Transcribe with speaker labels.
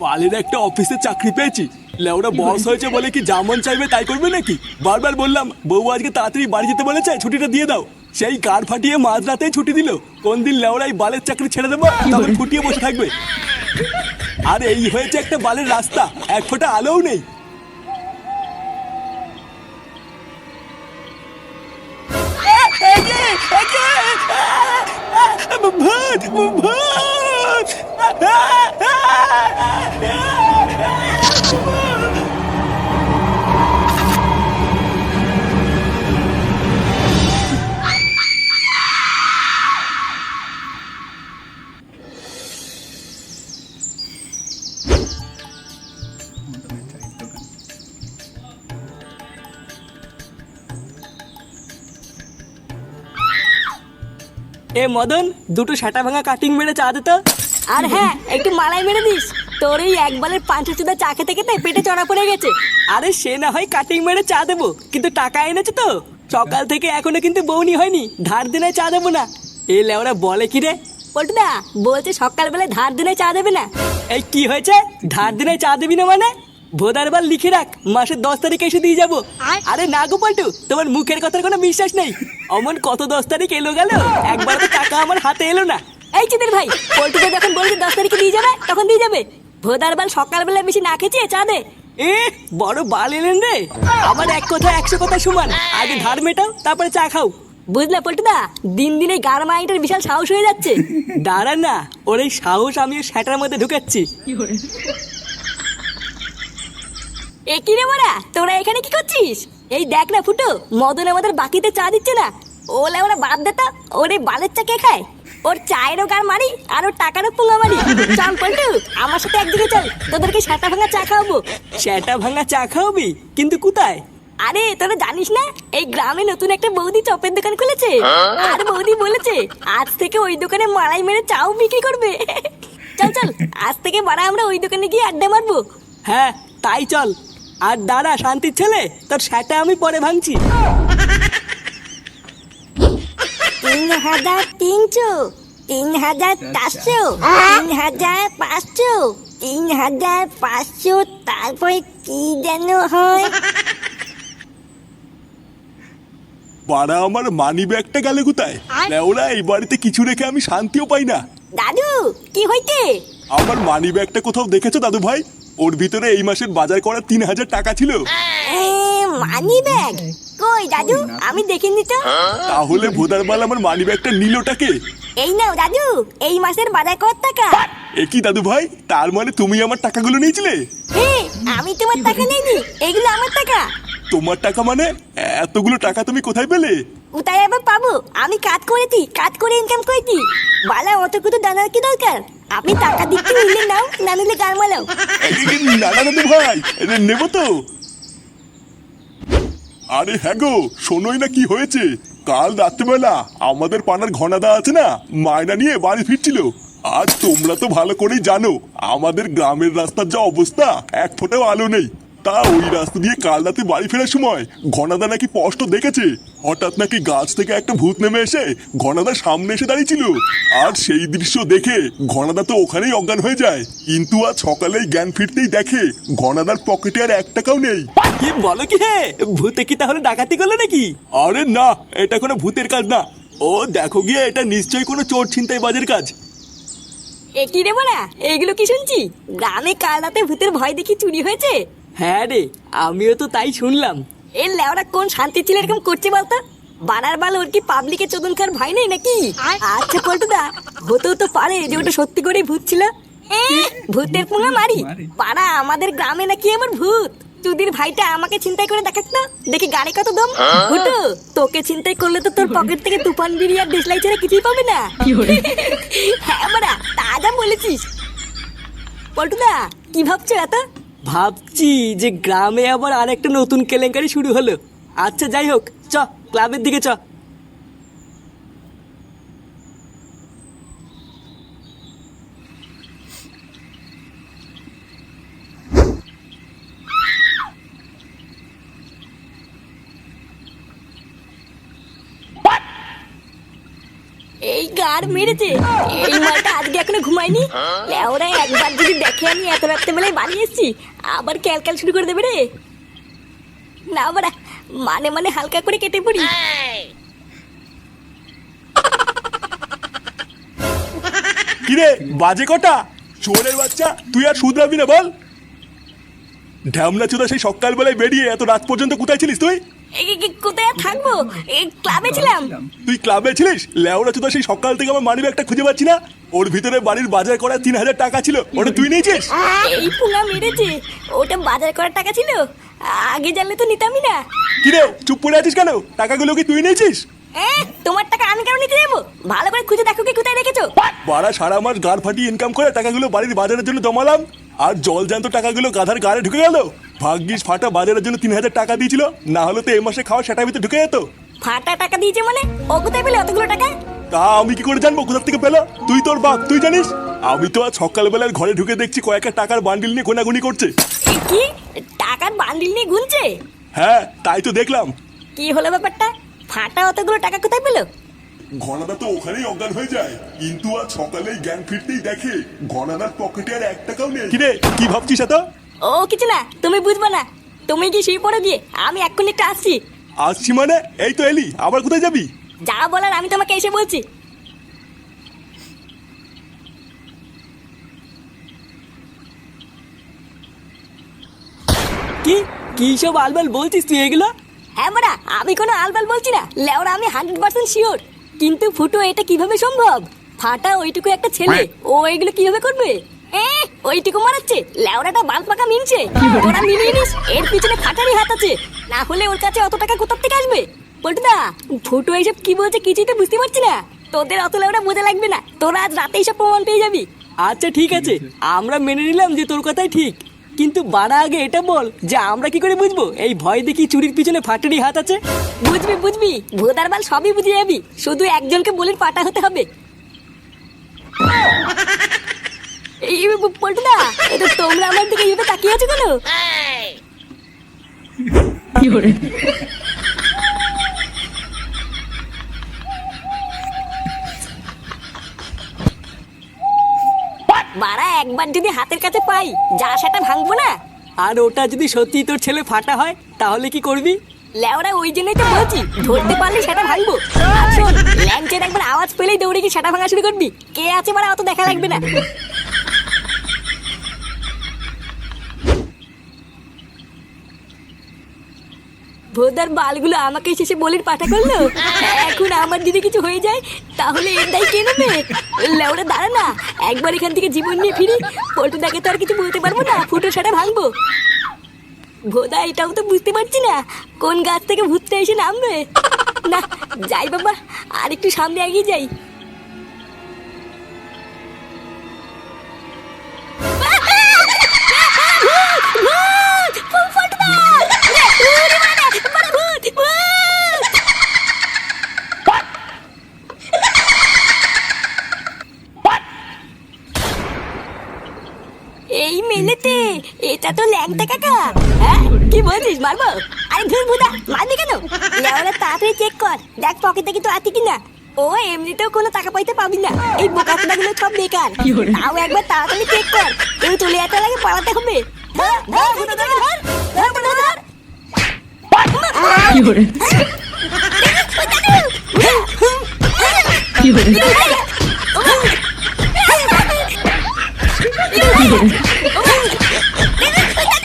Speaker 1: পালের একটা অফিসে চাকরি পেয়েছি লেওরা বস হয়েছে বলে কি যেমন চাইবে তাই করবে নাকি বারবার বললাম বউ আজকে তাড়াতাড়ি বাড়ি যেতে বলেছে ছুটিটা দিয়ে দাও সেই কার ফাটিয়ে মাঝ রাতেই ছুটি দিল কোন দিন লেওরাই বালের চাকরি ছেড়ে দেবো তখন ফুটিয়ে বসে থাকবে আর এই হয়েছে একটা বালের রাস্তা এক ফোঁটা আলোও নেই ভূত ভূত
Speaker 2: এ মদন দুটো সাটা ভাঙা কাটিং মেরে চা দে তো।
Speaker 3: আর হ্যাঁ একটু মালাই মেরে দিস। তোর এই একবারের পাঁচশো চুদা চা খেতে খেতে পেটে চড়া পড়ে গেছে।
Speaker 2: আরে সে না হয় কাটিং মেরে চা দেবো কিন্তু টাকা এনেছে তো? সকাল থেকে এখনও কিন্তু বউনি হয়নি ধার দিনে চা দেবো না। এ লেওরা বলে কি রে?
Speaker 3: পল্টুদা বলছে সকালবেলায় ধার দিনে চা দেবে না।
Speaker 2: এই কি হয়েছে? ধার দিনে চা দিবি না মানে? ভোদার বার লিখে রাখ মাসের দশ তারিখে এসে দিয়ে যাব। আরে না গো পল্টু তোমার মুখের কথার কোনো বিশ্বাস নেই। অমন কত দশ তারিখ এলো গেল একবার তো টাকা আমার হাতে এলো না।
Speaker 3: এই চিদের ভাই পল্টুদা যখন বলছে দশ তারিখে দিয়ে যাবে তখন দিয়ে যাবে। ভোদার বাল সকালবেলা বেশি না খেয়েছে চা দে।
Speaker 2: এ বড় বাল এলেন রে। আমার এক কথা একশো কথা সমান। আগে ধার মেটাও তারপরে চা খাও।
Speaker 3: বুঝলে পল্টুদা দিন দিন এই গার মাইন্ডের বিশাল সাহস হয়ে যাচ্ছে।
Speaker 2: দাঁড়া না ওর এই সাহস আমি ওর শ্যাটার মধ্যে ঢুকাচ্ছি।
Speaker 3: এ কি রে মোরা তোরা এখানে কি করছিস? এই দেখ না ফুটো মদন আমাদের বাকিতে চা দিচ্ছে না। ওলে ওরা বাদ দেতা ওর এই বালের চা কে খায়? ওর চায়েরও গার মারি আর ওর টাকারও পুঙ্গা মারি। চল পল্টু আমার সাথে একদিকে চল তোদেরকে সাটা ভাঙা চা খাওয়াবো।
Speaker 2: শ্যাটা ভাঙা চা খাওয়াবি? কিন্তু কোথায়?
Speaker 3: আরে তোরা জানিস না এই গ্রামে নতুন একটা বৌদি চপের দোকান খুলেছে। আর বৌদি বলেছে আজ থেকে ওই দোকানে মালাই মেরে চাও বিক্রি করবে। চল চল আজ থেকে বাড়া আমরা ওই দোকানে গিয়ে আড্ডা মারবো।
Speaker 2: হ্যাঁ তাই চল। আর দাঁড়া শান্তির ছেলে তোর শ্যাটা আমি পরে ভাঙছি।
Speaker 3: তিন হাজার তিনশো তিন হাজার চারশো তিন হাজার পাঁচশো তিন হাজার পাঁচশো তারপরে কি যেন হয়?
Speaker 1: পাড়া আমার মানি ব্যাগটা গেল কোথায়? লেওরা এই বাড়িতে কিছু রেখে আমি শান্তিও পাই না।
Speaker 3: দাদু কি হইতে
Speaker 1: আমার মানি ব্যাগটা কোথাও দেখেছ দাদু ভাই ওর ভিতরে এই মাসের বাজার করার তিন হাজার টাকা ছিল।
Speaker 3: মানি ব্যাগ কই দাদু? আমি দেখিনি তো।
Speaker 1: তাহলে ভোদার মাল আমার মানি ব্যাগটা নিলটাকে
Speaker 3: এই নাও দাদু। এই মাসের বাজার কত টাকা?
Speaker 1: এ কি দাদু ভাই? তার মানে তুমি আমার টাকাগুলো নিয়েছিলে?
Speaker 3: হে আমি তোমার টাকা নেইনি। এগুলো আমার টাকা।
Speaker 1: তোমার টাকা মানে এতগুলো টাকা তুমি কোথায় পেলে?
Speaker 3: কোথায় আবার পাবো? আমি কাজ করেছি কাজ করে ইনকাম করেছি। বালা অত কিছু জানার কি দরকার? আপনি টাকা দিচ্ছি নিলে নাও না নিলে গান মালাও।
Speaker 1: না না দাদু ভাই নেব তো। আরে হ্যাঁ গো, শোনোই না কি হয়েছে। কাল রাত্রেবেলা আমাদের পানার ঘনাদা আছে না মায়না নিয়ে বাড়ি ফিরছিল। আর তোমরা তো ভালো করেই জানো, আমাদের গ্রামের রাস্তার যা অবস্থা, এক ফোঁটাও আলো নেই। তা ওই রাস্তা দিয়ে কাল রাতে বাড়ি ফেরার সময় ঘনাদা নাকি স্পষ্ট দেখেছে। হঠাৎ নাকি গাছ থেকে একটা ভূত নেমে এসে ঘনাদার সামনে এসে দাঁড়িয়েছিল। আর সেই দৃশ্য দেখে ঘনাদা তো ওখানেই অজ্ঞান হয়ে যায়। কিন্তু আজ সকালেই জ্ঞান ফিরতেই দেখে ঘনাদার পকেটে আর এক টাকাও নেই।
Speaker 2: কি বলো কি হে? ভূতে কি তাহলে ডাকাতি করল নাকি?
Speaker 1: আরে না এটা কোনো ভূতের কাজ না। ও দেখো গিয়ে এটা নিশ্চয়ই কোনো চোর ছিনতাই বাজের কাজ।
Speaker 3: এ কি রে বলা? এইগুলো কি শুনছি? গ্রামে কাল রাতে ভূতের ভয় দেখি চুরি হয়েছে।
Speaker 2: হ্যাঁ রে আমিও তো তাই শুনলাম।
Speaker 3: এর লেওরা কোন শান্তি ছিল এরকম করছে বলতো? বানার বাল ওর কি পাবলিকে চোদন খার ভাই নেই নাকি? আচ্ছা পল্টুদা হতেও তো পারে যে ওটা সত্যি করেই ভূত ছিল। ভূতের পুঙ্গা মারি। পাড়া আমাদের গ্রামে নাকি আমার ভূত? চুদির ভাইটা আমাকে চিন্তাই করে দেখাত না। দেখি গাড়ি কত দম। ভুটু তোকে চিন্তাই করলে তো তোর পকেট থেকে তুফান বিড়ি আর দেশলাই ছেড়ে কিছুই পাবে না। হ্যাঁ বাড়া তাজা বলেছিস। পল্টুদা কি ভাবছ এত?
Speaker 2: ভাবছি যে গ্রামে আবার আরেকটা নতুন কেলেঙ্কারি শুরু হলো। আচ্ছা যাই হোক, চ, ক্লাবের দিকে চ
Speaker 3: এই গার মেরেছে। এই মালটা আজকে এখনও ঘুমায়নি। ওরা একবার যদি দেখে আমি এত রাত্রেবেলায় বাড়ি এসেছি, আবার ক্যালক্যাল শুরু করে দেবে রে। না বাড়া মানে মানে হালকা করে কেটে পড়ি।
Speaker 1: কিরে, বাজে কটা চোরের বাচ্চা, তুই আর শুধরাবি না, বল। ঢ্যামলা চোদা সেই সকালবেলায় বেরিয়ে এত রাত পর্যন্ত কোথায় ছিলিস তুই?
Speaker 3: কোথায় থাকব? ক্লাবে ছিলাম।
Speaker 1: তুই ক্লাবে ছিলিস? লেওড়া চোদা সেই সকাল থেকে আমার মানি ব্যাগটা খুঁজে পাচ্ছি না। ওর ভিতরে বাড়ির বাজার করা তিন হাজার টাকা ছিল। ওটা তুই নিয়েছিস?
Speaker 3: এই পুঙ্গা মেরেছে। ওটা বাজার করার টাকা ছিল। আগে জানলে তো নিতামই না।
Speaker 1: কিরে চুপ করে আছিস কেন? টাকাগুলো কি তুই নিয়েছিস?
Speaker 3: তোমার টাকা আমি কেন নিতে যাব? ভালো করে খুঁজে দেখো কি কোথায় রেখেছো।
Speaker 1: বাড়া সারা মাস গাড় ফাটিয়ে ইনকাম করে টাকাগুলো বাড়ির বাজারের জন্য জমালাম। আর জল জ্যান্ত টাকাগুলো গাধার গাড়ে ঢুকে গেল। ভাগ্যিস ফাটা বাজারের জন্য তিন হাজার টাকা দিয়েছিল। না হলে তো এই মাসে খাওয়া সেটার ভিতরে ঢুকে যেত।
Speaker 3: ফাটা টাকা দিয়েছে মানে? ও কোথায় পেলে অতগুলো টাকা?
Speaker 1: তা আমি কি করে জানব কোথা থেকে পেল? তুই তোর বাপ তুই জানিস? আমি তো আজ সকালবেলার ঘরে ঢুকে দেখছি কয়েকটা টাকার বান্ডিল নিয়ে গোনাগুনি করছে।
Speaker 3: কি? টাকার বান্ডিল নিয়ে গুনছে?
Speaker 1: হ্যাঁ তাই তো দেখলাম।
Speaker 3: কি হলো ব্যাপারটা? ফাটা অতগুলো টাকা কোথায় পেল?
Speaker 1: ঘনাদা তো ওখানেই অজ্ঞান হয়ে যায়। কিন্তু আজ সকালেই জ্ঞান ফিরতেই দেখে ঘনাদার পকেটে আর এক টাকাও নেই। কিরে কি ভাবছিস এত?
Speaker 3: ও কিছু না তুমি বুঝবে না। তুমি কি শুয়ে পড়ো গিয়ে আমি এক্ষুনি একটু আসছি।
Speaker 1: আসছি মানে? এই তো এলি আবার কোথায় যাবি?
Speaker 3: যা বলার আমি তোমাকে এসে বলছি।
Speaker 2: কি? কি সব আলবাল বলছিস তুই এগুলো?
Speaker 3: হ্যাঁ বড়া আমি কোনো আলবাল বলছি না লেওরা আমি হান্ড্রেড পার্সেন্ট শিওর। কিন্তু ফুটো এটা কীভাবে সম্ভব? ফাটা ওইটুকু একটা ছেলে ও এগুলো কীভাবে করবে? ওইটুকু মারাচ্ছে লেওরাটা বাল পাকা মিনছে। ওরা মিলিয়ে নিস এর পিছনে ফাটারই হাত আছে। না হলে ওর কাছে অত টাকা কোথার থেকে আসবে? পল্টুদা ফুটো এইসব কি বলছে কিছুই তো বুঝতে পারছি না। তোদের অত লেওরা বোঝা লাগবে না তোরা আজ রাতে এইসব প্রমাণ পেয়ে যাবি।
Speaker 2: আচ্ছা ঠিক আছে। আমরা মেনে নিলাম যে তোর কথাই ঠিক। কিন্তু বাড়া আগে এটা বল যে আমরা কি করে বুঝব? এই ভয় দেখি চুরির পিছনে ফাটারি হাত আছে?
Speaker 3: বুঝবি বুঝবি। ভোদার বাল সবই বুঝে যাবি। শুধু একজনকে বলির পাটা হতে হবে। এই পল্টুদা এটা তোমরা আমার দিকে এইভাবে তাকিয়ে আছো কেন? বাড়া একবার যদি হাতের কাছে পাই যা সেটা ভাঙবো না।
Speaker 2: আর ওটা যদি সত্যি তোর ছেলে ফাটা হয় তাহলে কি করবি?
Speaker 3: লেওরা ওই জন্যই তো বলছি ধরতে পারলে সেটা ভাঙবো। আর শোন ল্যাংচের একবার আওয়াজ পেলেই দৌড়ে গিয়ে সেটা ভাঙা শুরু করবি। কে আছে মানে অত দেখা লাগবে না। ভোদার বালগুলো আমাকে শেষে বলির পাঠা করল। এখন আমার যদি কিছু হয়ে যায়, তাহলে দায় কে নেবে? লেওরা, দাঁড়া না। একবার এখান থেকে জীবন নিয়ে ফিরি, পল্টুদাকে তো আর কিছু বলতে পারব না, ফুটো সেটা ভাঙবো। ভোদা, এটাও তো বুঝতে পারছি না, কোন গাছ থেকে ভূতটা এসে নামবে? না, যাই বাবা আর একটু সামনে এগিয়ে যাই। এই মেলেতে এটা তো ল্যাংটা কাকা। হ্যাঁ? কি বলছিস মারবো? আরে ধুর বুদা মারবি কেন? লেওরা তাড়াতাড়ি চেক কর। দেখ পকেটে কি তো আছে কিনা। ও এমনিতেও কোনো টাকা পয়সা পাবি না। এই বোকা গুলো সব বেকার। তাও একবার তাড়াতাড়ি চেক কর। কেউ চলে যেতে লাগে পালাতে হবে। বুদা, ধর, Yeah.